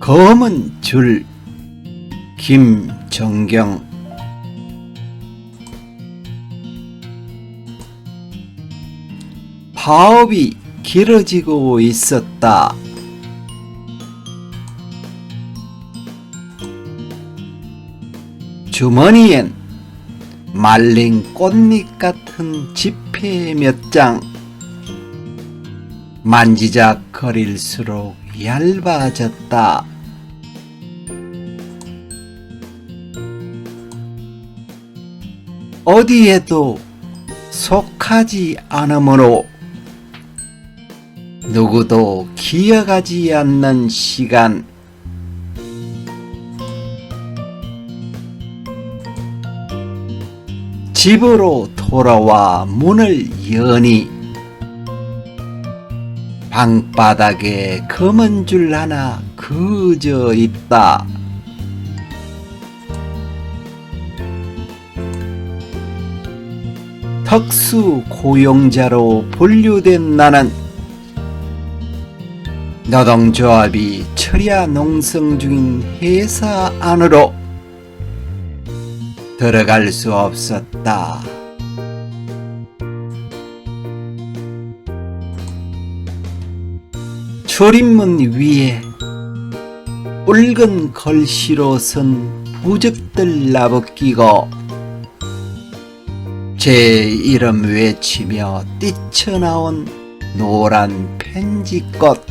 검은 줄 김정경 파업이 길어지고 있었다. 주머니엔 말린 꽃잎 같은 지폐 몇 장. 만지작거릴수록 얇아졌다. 어디에도 속하지 않으므로 누구도 기억하지 않는 시간. 집으로 돌아와 문을 여니 방바닥에 검은 줄 하나 그어져 있다. 특수 고용자로 분류된 나는 노동조합이 철야 농성 중인 회사 안으로 들어갈 수 없었다. 출입문 위에 붉은 글씨로 쓴 부적들 나벗기고 제 이름 외치며 뛰쳐나온 노란 편지꽃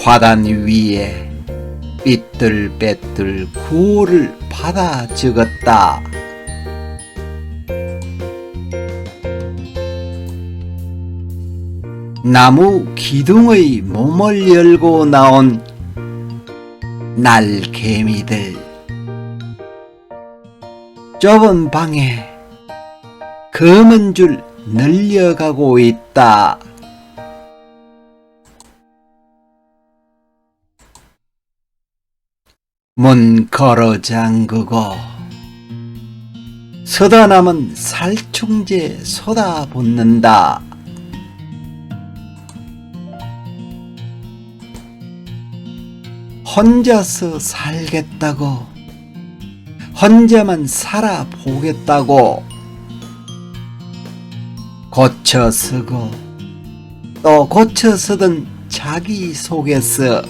화단 위에 삐뚤빼뚤 구호를 받아 적었다. 나무 기둥의 몸을 열고 나온 날개미들 좁은 방에 검은 줄 늘려가고 있다. 문 걸어 잠그고 서다 남은 살충제 쏟아붓는다. 혼자서 살겠다고 혼자만 살아보겠다고 고쳐 쓰고 또 고쳐 쓰던 자기 속에서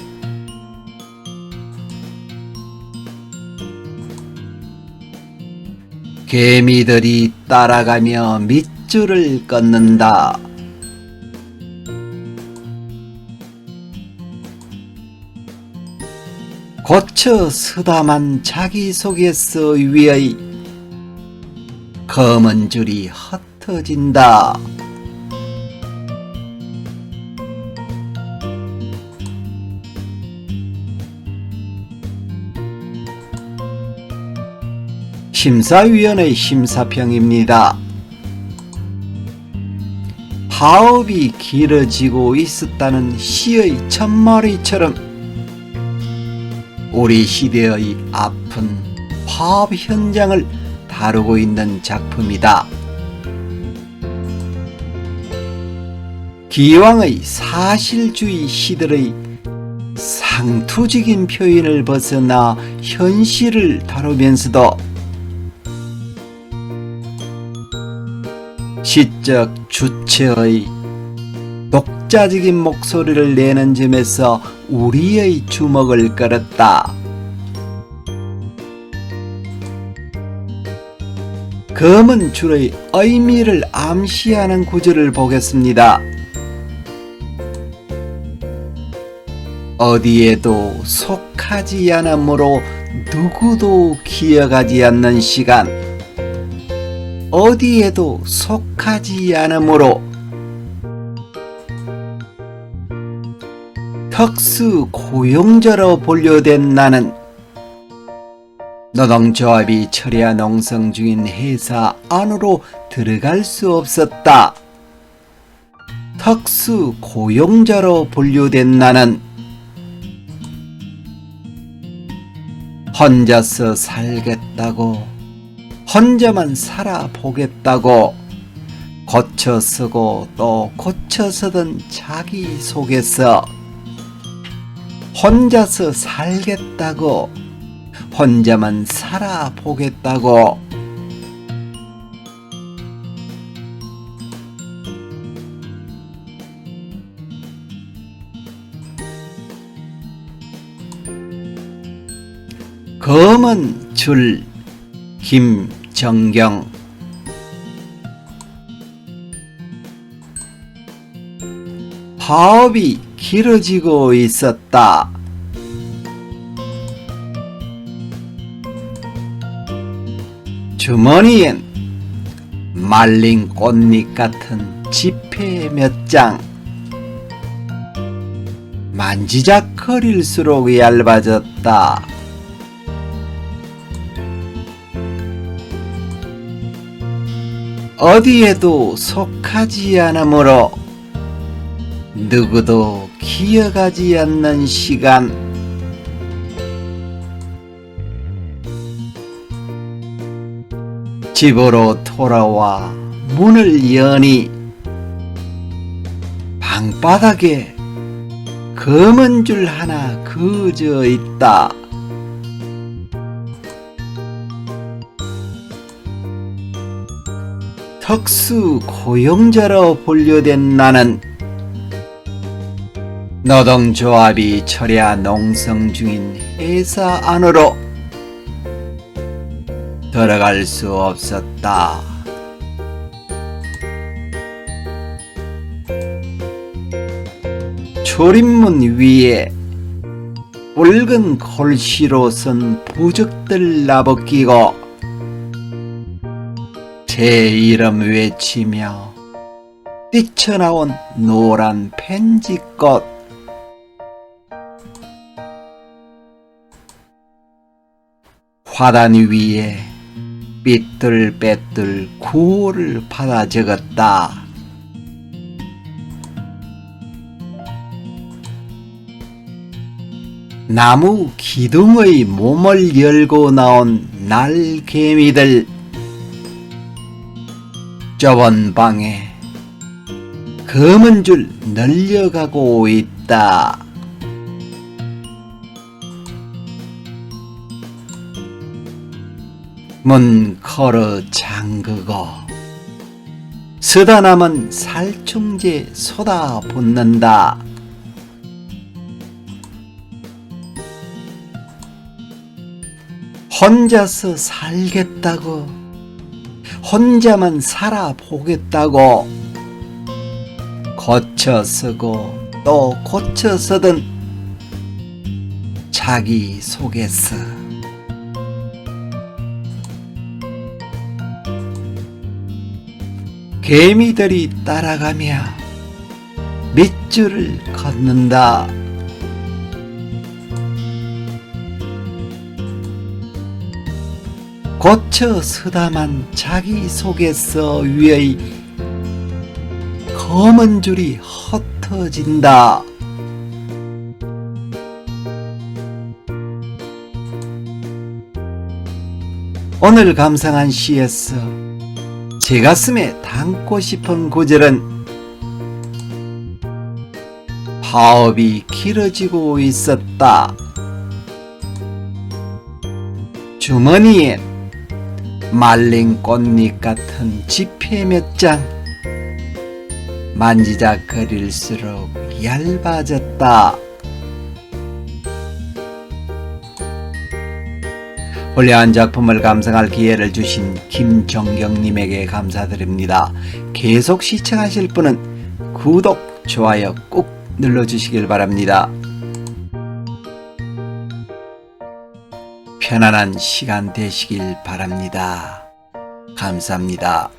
개미들이 따라가며 밑줄을 걷는다. 고쳐 쓰다만 자기 속에서 위의 검은 줄이 흩어진다. 심사위원회 심사평입니다. 파업이 길어지고 있었다는 시의 첫마리처럼 우리 시대의 아픈 파업 현장을 다루고 있는 작품이다. 기왕의 사실주의 시들의 상투적인 표현을 벗어나 현실을 다루면서도 시적 주체의 독자적인 목소리를 내는 점에서 우리의 주목을 끌었다. 검은 줄의 의미를 암시하는 구절을 보겠습니다. 어디에도 속하지 않으므로 누구도 기억하지 않는 시간. 어디에도 속하지 않으므로 특수 고용자로 분류된 나는 노동조합이 철야 농성 중인 회사 안으로 들어갈 수 없었다. 특수 고용자로 분류된 나는 혼자서 살겠다고 혼자만 살아보겠다고 고쳐 쓰고 또 고쳐 쓰던 자기 속에서 혼자서 살겠다고 혼자만 살아보겠다고. 검은 줄 김정경. 파업이 길어지고 있었다. 주머니엔 말린 꽃잎 같은 지폐 몇 장. 만지작거릴수록 얇아졌다. 어디에도 속하지 않으므로 누구도 기억하지 않는 시간 집으로 돌아와 문을 여니 방바닥에 검은 줄 하나 그어져 있다. 특수 고용자로 분류된 나는 노동조합이 철야 농성 중인 회사 안으로 들어갈 수 없었다. 출입문 위에 붉은 골시로 쓴 부적들 나벗기고 제 이름 외치며 뛰쳐나온 노란 펜지꽃 화단 위에 삐뚤빼뚤 구호를 받아 적었다. 나무 기둥의 몸을 열고 나온 날개미들 좁은 방에 검은 줄 늘려가고 있다. 문 걸어 잠그고 쓰다 남은 살충제 쏟아 붓는다. 혼자서 살겠다고 혼자만 살아보겠다고 고쳐 쓰고 또 고쳐 쓰던 자기 속에서 개미들이 따라가며 밑줄을 걷는다. 고쳐 쓰다만 자기 속에서 위의 검은 줄이 흩어진다. 오늘 감상한 시에서 제 가슴에 담고 싶은 구절은 파업이 길어지고 있었다. 주머니엔 말린 꽃잎 같은 지폐 몇 장 만지작거릴수록 얇아졌다. 훌륭한 작품을 감상할 기회를 주신 김정경님에게 감사드립니다. 계속 시청하실 분은 구독, 좋아요 꼭 눌러주시길 바랍니다. 편안한 시간 되시길 바랍니다. 감사합니다.